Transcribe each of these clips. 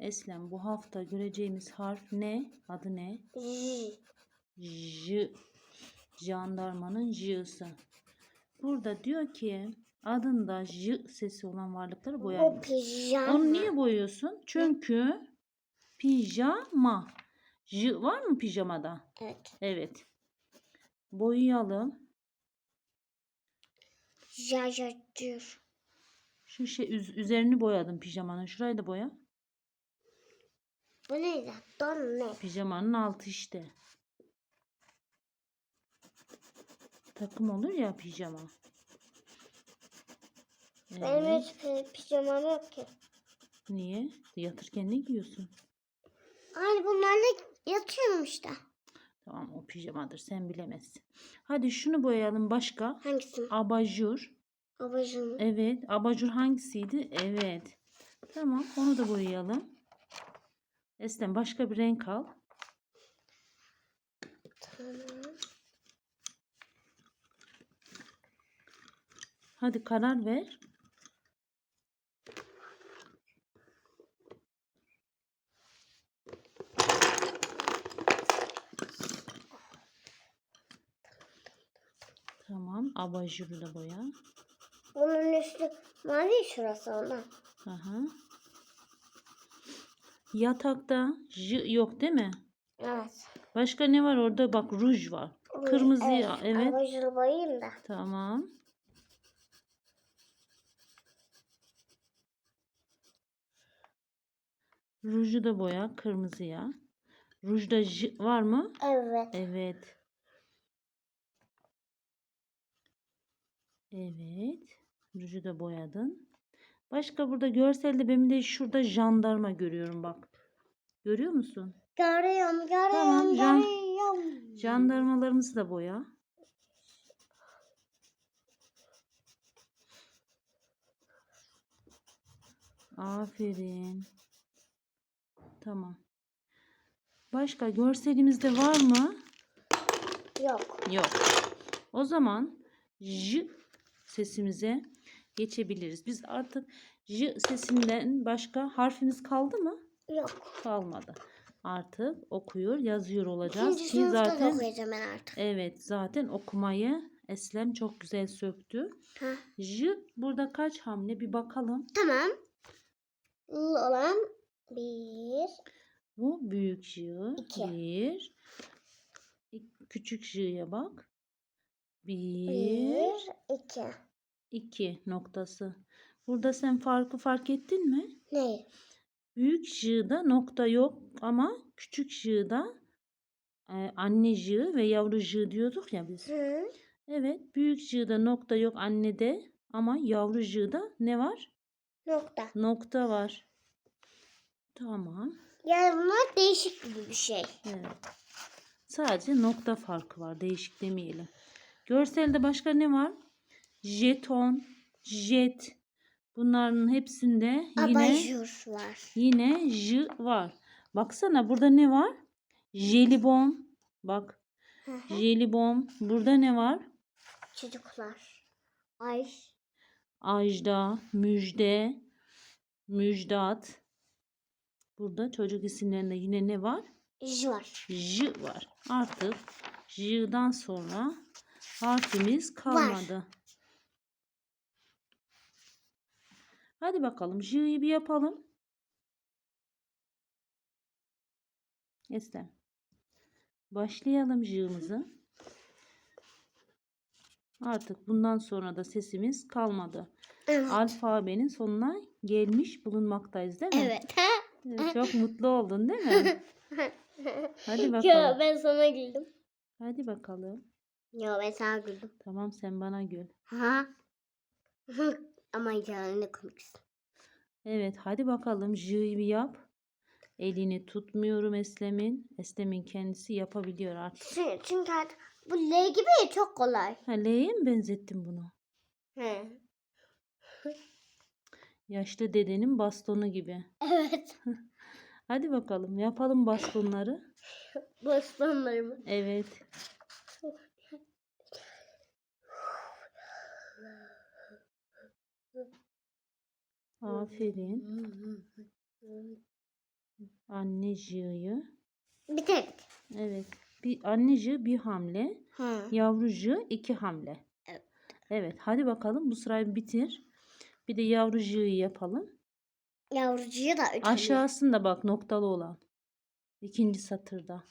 Eslem bu hafta göreceğimiz harf ne? Adı ne? J. J. Jandarmanın J'si. Burada diyor ki adında J sesi olan varlıkları pijama. Onu niye boyuyorsun? Çünkü pijama. J var mı pijamada? Evet. Evet. Boyayalım. Jajacır. Şu şey üz- üzerini boyadım pijamanın. Şurayı da boya. Bu neydi? Don ne? Pijamanın altı işte. Takım olur ya pijama. Benim Evet. hiç pi- pijamam yok ki. Niye? Yatırken ne giyiyorsun? Aynı bunlarla yatıyorum işte. Tamam o pijamadır sen bilemezsin. Hadi şunu boyayalım başka. Hangisi? Abajur. Abajur. Evet. Abajur hangisiydi? Evet. Tamam onu da boyayalım. Eslem başka bir renk al. Tamam. Hadi karar ver. Tamam. Abajuru da boya. Bunun üstü mavi şurası ona. Aha. Yatakta J yok değil mi? Evet. Başka ne var orada? Bak ruj var. Kırmızı ya, evet. Boyayayım da. Tamam. Ruju da boya kırmızıya. Rujda J var mı? Evet. Evet. Evet. Ruju da boyadın. Başka burada görselde benim de şurada jandarma görüyorum bak. Görüyor musun? Görüyorum, görüyorum, Tamam, jan- görüyorum. Jandarmalarımızı da boya. Aferin. Tamam. Başka görselimizde var mı? Yok. Yok. O zaman J sesimize geçebiliriz. Biz artık J sesinden başka harfimiz kaldı mı? Yok. Kalmadı. Artık okuyor, yazıyor olacağız İkinci ki sınıfta da zaten okuyacağım ben artık. evet zaten okumayı Eslem çok güzel söktü. Ha. J burada kaç hamle bir bakalım. Tamam. L olan bir, Bu büyük J. İki. Bir. Küçük J'ye bak. Bir. bir, iki. 2 noktası. Burada sen farkı fark ettin mi? Ne? Büyük J'da nokta yok ama küçük J'da e, anne J ve yavru J diyorduk ya biz. Hı. Evet, büyük J'da nokta yok annede ama yavru J'da ne var? Nokta. Nokta var. Tamam. Yani bunlar değişik gibi bir şey. Evet. Sadece nokta farkı var. Değişik demeyelim. Görselde başka ne var? Jeton, jet. Bunların hepsinde yine Abajur var. yine j var. Baksana burada ne var? Jelibon. Bak. Hı hı. Jelibon. Burada ne var? Çocuklar. Ay. Ajda, müjde, müjdat. Burada çocuk isimlerinde yine ne var? J var. J var. Artık J'dan sonra harfimiz kalmadı. Hadi bakalım J'yi bir yapalım. Eslem. Başlayalım J'ımızı. Artık bundan sonra da sesimiz kalmadı. Evet. Alfabenin sonuna gelmiş bulunmaktayız değil mi? Evet. Çok mutlu oldun değil mi? Hadi bakalım. ben sana güldüm. Hadi bakalım. Ya ben sana güldüm. Tamam sen bana gül. Ha? Ama yani ne komiksin. Evet hadi bakalım J'yi bir yap. Elini tutmuyorum Eslem'in. Eslem'in kendisi yapabiliyor artık. Çünkü, çünkü artık bu L gibi ya çok kolay. Ha L'ye mi benzettin bunu? He. Yaşlı dedenin bastonu gibi. Evet. Hadi bakalım yapalım bastonları. Bostanlarımı. Evet. Aferin. Anne jığıyı. Bitirdik. Evet. Bir anne jığı bir hamle. Ha. Yavru jığı iki hamle. Evet. Evet. Hadi bakalım bu sırayı bitir. Bir de yavru jığıyı yapalım. Yavrucuyu da hamle. Aşağısında bak noktalı olan. İkinci satırda.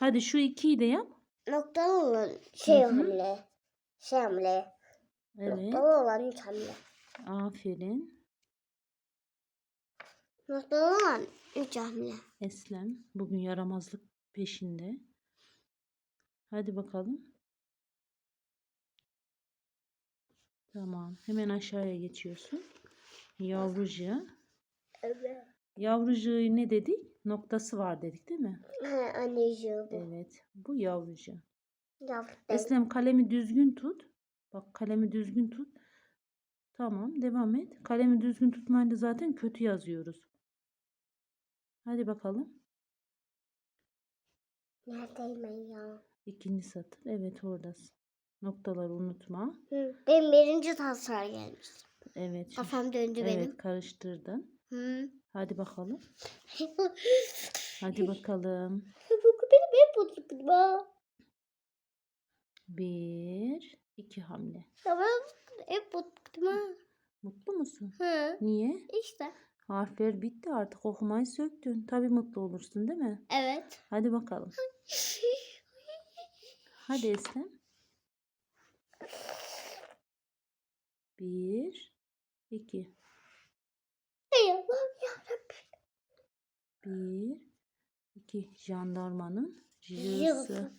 Hadi şu ikiyi de yap. Noktalı olan şey Hı hı. hamle. Şey hamle. Evet. Noktalı olan üç hamle. Aferin. Noktalı olan üç hamle. Eslem bugün yaramazlık peşinde. Hadi bakalım. Tamam. Hemen aşağıya geçiyorsun. Yavrucu. Evet. Yavrucuğu ne dedik? Noktası var dedik değil mi? Ha, anneciğim. Evet. Bu yavrucu. Yavru. Eslem kalemi düzgün tut. Bak kalemi düzgün tut. Tamam. Devam et. Kalemi düzgün tutmayınca zaten kötü yazıyoruz. Hadi bakalım. Neredeyim ben ya? İkinci satır. Evet oradasın. Noktaları unutma. Hı. Benim birinci tasar gelmiş. Evet. Kafam döndü Evet benim. karıştırdın. Hı. Hadi bakalım. Hadi bakalım. Bu benim hep bozukluğum. Bir, iki hamle. Tamam. Hep bozukluğum. Mutlu musun? Hı. Niye? İşte. Harfler bitti artık okumayı söktün. Tabii mutlu olursun değil mi? Evet. Hadi bakalım. Hadi Eslem. Bir, iki. Ey Allah'ım ya. Bir, iki. Jandarmanın jığısı.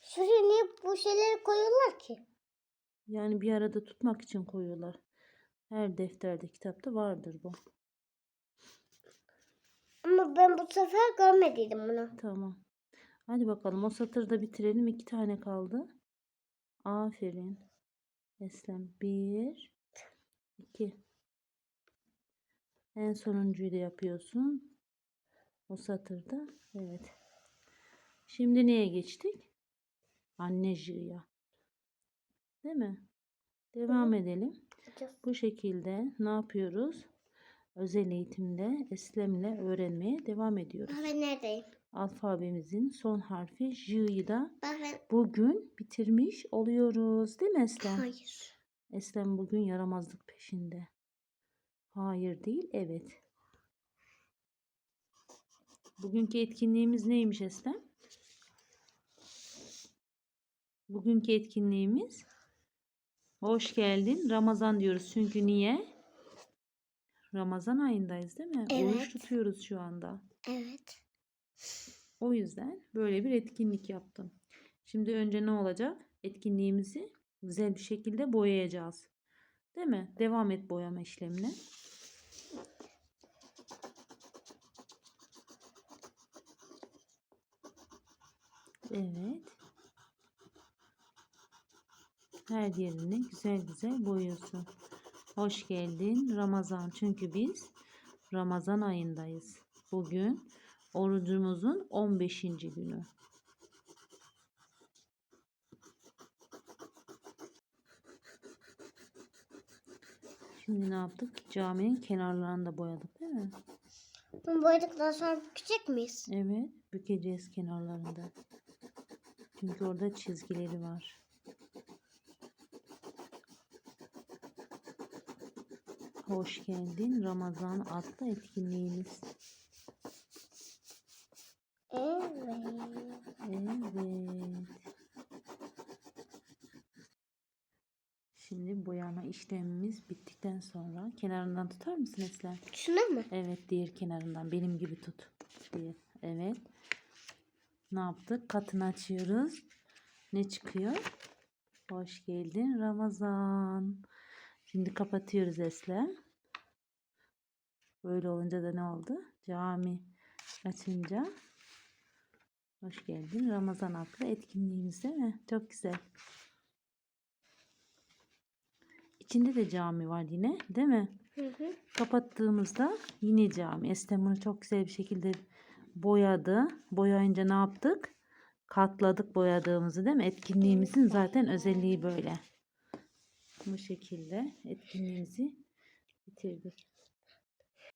Şuraya niye bu şeyleri koyuyorlar ki? Yani bir arada tutmak için koyuyorlar. Her defterde, kitapta vardır bu. Ama ben bu sefer görmediydim bunu. Tamam. Hadi bakalım o satırda bitirelim. İki tane kaldı. Aferin. Eslem. Bir. iki. En sonuncuyu da yapıyorsun. O satırda. Evet. Şimdi neye geçtik? Anne jığıya. Değil mi? Devam edelim. Bu şekilde ne yapıyoruz? Özel eğitimde Eslem'le öğrenmeye devam ediyoruz. Ben neredeyim? Alfabemizin son harfi J'yi da ben... bugün bitirmiş oluyoruz. Değil mi Eslem? Hayır. Eslem bugün yaramazlık peşinde. Hayır değil, evet. Bugünkü etkinliğimiz neymiş Eslem? Bugünkü etkinliğimiz hoş geldin. Ramazan diyoruz çünkü niye? Ramazan ayındayız değil mi? Oruç Evet. tutuyoruz şu anda. Evet. O yüzden böyle bir etkinlik yaptım. Şimdi önce ne olacak? Etkinliğimizi güzel bir şekilde boyayacağız. Değil mi? Devam et boyama işlemine. Evet. Her yerini güzel güzel boyuyorsun. Hoş geldin Ramazan. Çünkü biz Ramazan ayındayız. Bugün orucumuzun 15. günü. Şimdi ne yaptık? Caminin kenarlarını da boyadık değil mi? Bunu boyadıktan sonra bükecek miyiz? Evet, bükeceğiz kenarlarında. Çünkü orada çizgileri var. Hoş geldin Ramazan adlı etkinliğimiz. Evet. Evet. Şimdi boyama işlemimiz bittikten sonra kenarından tutar mısın Eslem? Şuna mı? Evet diğer kenarından benim gibi tut. Diğer. Evet. Ne yaptık? Katını açıyoruz. Ne çıkıyor? Hoş geldin Ramazan. Şimdi kapatıyoruz Eslem. Böyle olunca da ne oldu? Cami açınca hoş geldin Ramazan adlı etkinliğimiz değil mi? Çok güzel. İçinde de cami var yine değil mi? Hı hı. Kapattığımızda yine cami. Eslem bunu çok güzel bir şekilde boyadı. Boyayınca ne yaptık? Katladık boyadığımızı değil mi? Etkinliğimizin zaten özelliği böyle. Bu şekilde etkinliğimizi bitirdik.